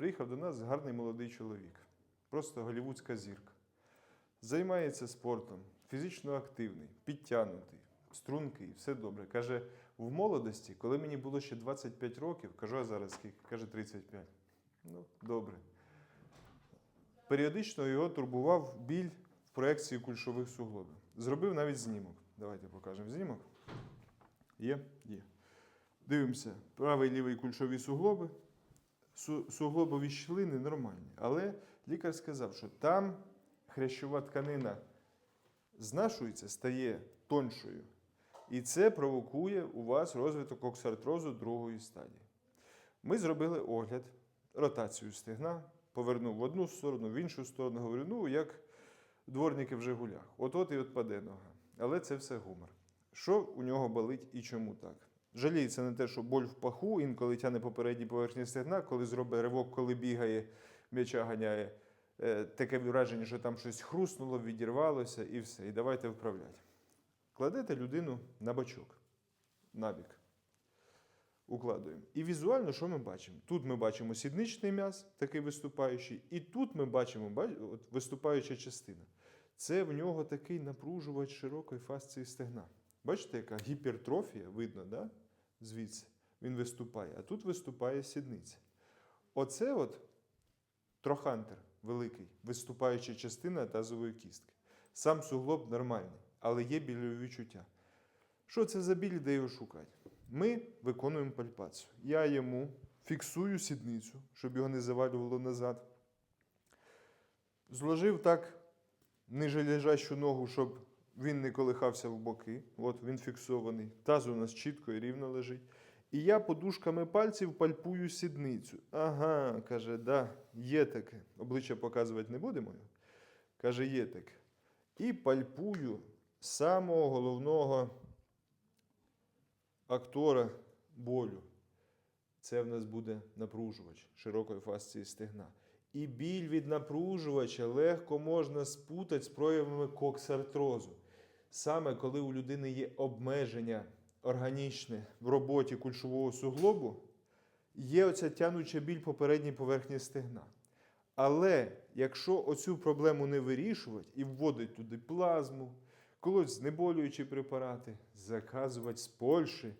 приїхав до нас гарний молодий чоловік, просто голівудська зірка. Займається спортом, фізично активний, підтягнутий, стрункий, все добре. Каже, в молодості, коли мені було ще 25 років, кажу, а зараз скільки? Каже, 35. Ну, добре. Періодично його турбував біль в проекції кульшових суглобів. Зробив навіть знімок. Давайте покажемо знімок. Є? Є. Дивимося, правий лівий кульшові суглоби. Су- Суглобові щілини нормальні. Але лікар сказав, що там хрящова тканина знашується, стає тоншою. І це провокує у вас розвиток оксартрозу другої стадії. Ми зробили огляд, ротацію стегна, повернув в одну сторону, в іншу сторону, говорю, ну як дворники в Жигулях. От-от і відпаде нога. Але це все гумор. Що у нього болить і чому так? Жаліється на те, що боль в паху, інколи тяне по передній поверхні стегна, коли зробить ривок, коли бігає, м'яча ганяє. Е, Таке враження, що там щось хруснуло, відірвалося і все. І давайте вправляти. Кладете людину на бочок, набік. Укладуємо. І візуально, що ми бачимо? Тут ми бачимо сідничний м'яз, такий виступаючий, і тут ми бачимо бач- от, виступаюча частина. Це в нього такий напружувач широкої фасції стегна. Бачите, яка гіпертрофія, видно, да? звідси він виступає, а тут виступає сідниця. Оце от трохантер великий, виступаюча частина тазової кістки. Сам суглоб нормальний, але є больові відчуття. Що це за біль, де його шукати? Ми виконуємо пальпацію. Я йому фіксую сідницю, щоб його не завалювало назад. Зложив так нижележащу ногу, щоб він не колихався в боки. От він фіксований. Таз у нас чітко і рівно лежить. І я подушками пальців пальпую сідницю. Ага, каже, да, є таке. Обличчя показувати не будемо. Каже, є таке. І пальпую самого головного актора болю. Це в нас буде напружувач широкої фасції стегна. І біль від напружувача легко можна спутати з проявами коксартрозу. Саме коли у людини є обмеження органічне в роботі кульшового суглобу, є оця тянуча біль по передній поверхні стегна. Але якщо оцю проблему не вирішувати і вводить туди плазму, колоть знеболюючі препарати, заказувати з Польщі,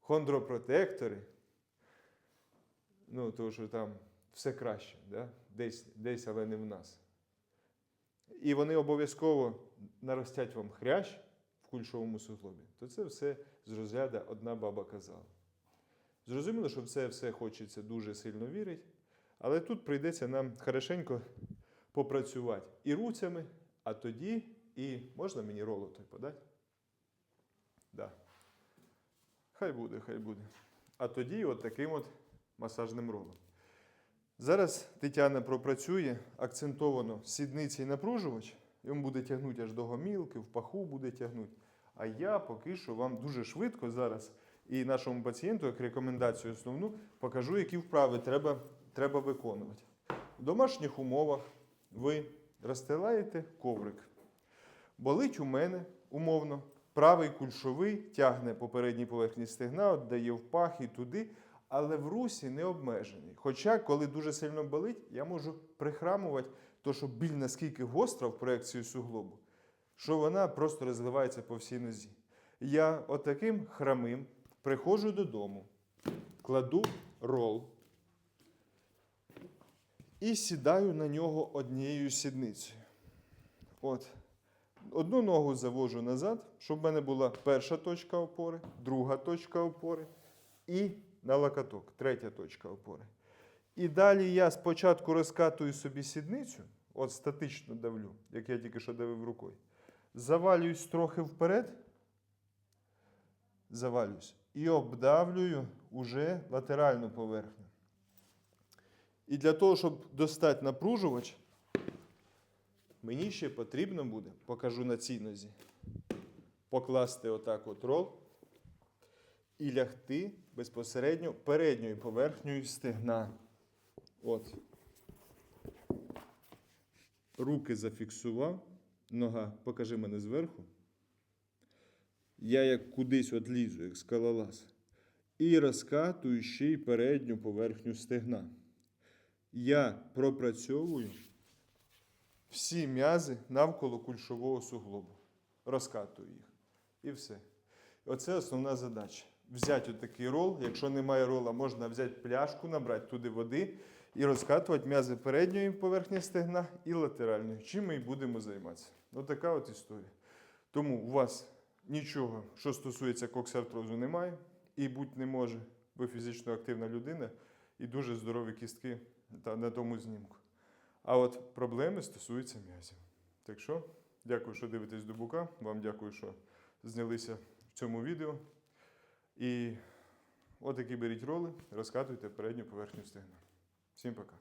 хондропротектори, ну, тому що там все краще, да? десь, десь, але не в нас. І вони обов'язково наростять вам хрящ в кульшовому суглобі, то це все з розряду одна баба казала. Зрозуміло, що в це все хочеться дуже сильно вірити, але тут прийдеться нам хорошенько попрацювати і руцями, а тоді і можна мені роло той подати? Да. Хай буде, хай буде. А тоді от таким от масажним ролом. Зараз Тетяна пропрацює акцентовано сідниці і напружувач. Він буде тягнути аж до гомілки, в паху буде тягнути. А я поки що вам дуже швидко зараз і нашому пацієнту, як рекомендацію основну, покажу, які вправи треба, треба виконувати. В домашніх умовах ви розстилаєте коврик. Болить у мене умовно. Правий кульшовий тягне по передній поверхні стегна, віддає в пах і туди, але в русі не обмежений. Хоча, коли дуже сильно болить, я можу прихрамувати, то що біль наскільки гостра в проекції суглобу, що вона просто розливається по всій нозі. Я отаким храмим приходжу додому, кладу рол і сідаю на нього однією сідницею. От. Одну ногу завожу назад, щоб в мене була перша точка опори, друга точка опори і на локоток, третя точка опори. І далі я спочатку розкатую собі сідницю, от статично давлю, як я тільки що давив рукою. Завалююсь трохи вперед, завалююсь і обдавлюю уже латеральну поверхню. І для того, щоб достати напружувач, Мені ще потрібно буде, покажу на цій нозі, покласти отак от рол і лягти безпосередньо передньою поверхнею стегна. От. Руки зафіксував. Нога, покажи мене зверху. Я як кудись от лізу, як скалолаз. І розкатую ще й передню поверхню стегна. я пропрацьовую всі м'язи навколо кульшового суглобу. Розкатую їх. І все. Оце основна задача. Взяти отакий рол. Якщо немає рола, можна взяти пляшку, набрати туди води і розкатувати м'язи передньої поверхні стегна і латеральної. Чим ми і будемо займатися. Отака от історія. Тому у вас нічого, що стосується коксартрозу, немає і бути не може. Ви фізично активна людина і дуже здорові кістки на тому знімку. А от проблеми стосуються м'язів. Так що, дякую, що дивитесь до бука. Вам дякую, що знялися в цьому відео. І отакі беріть роли, розкатуйте передню поверхню стегна. Всім пока.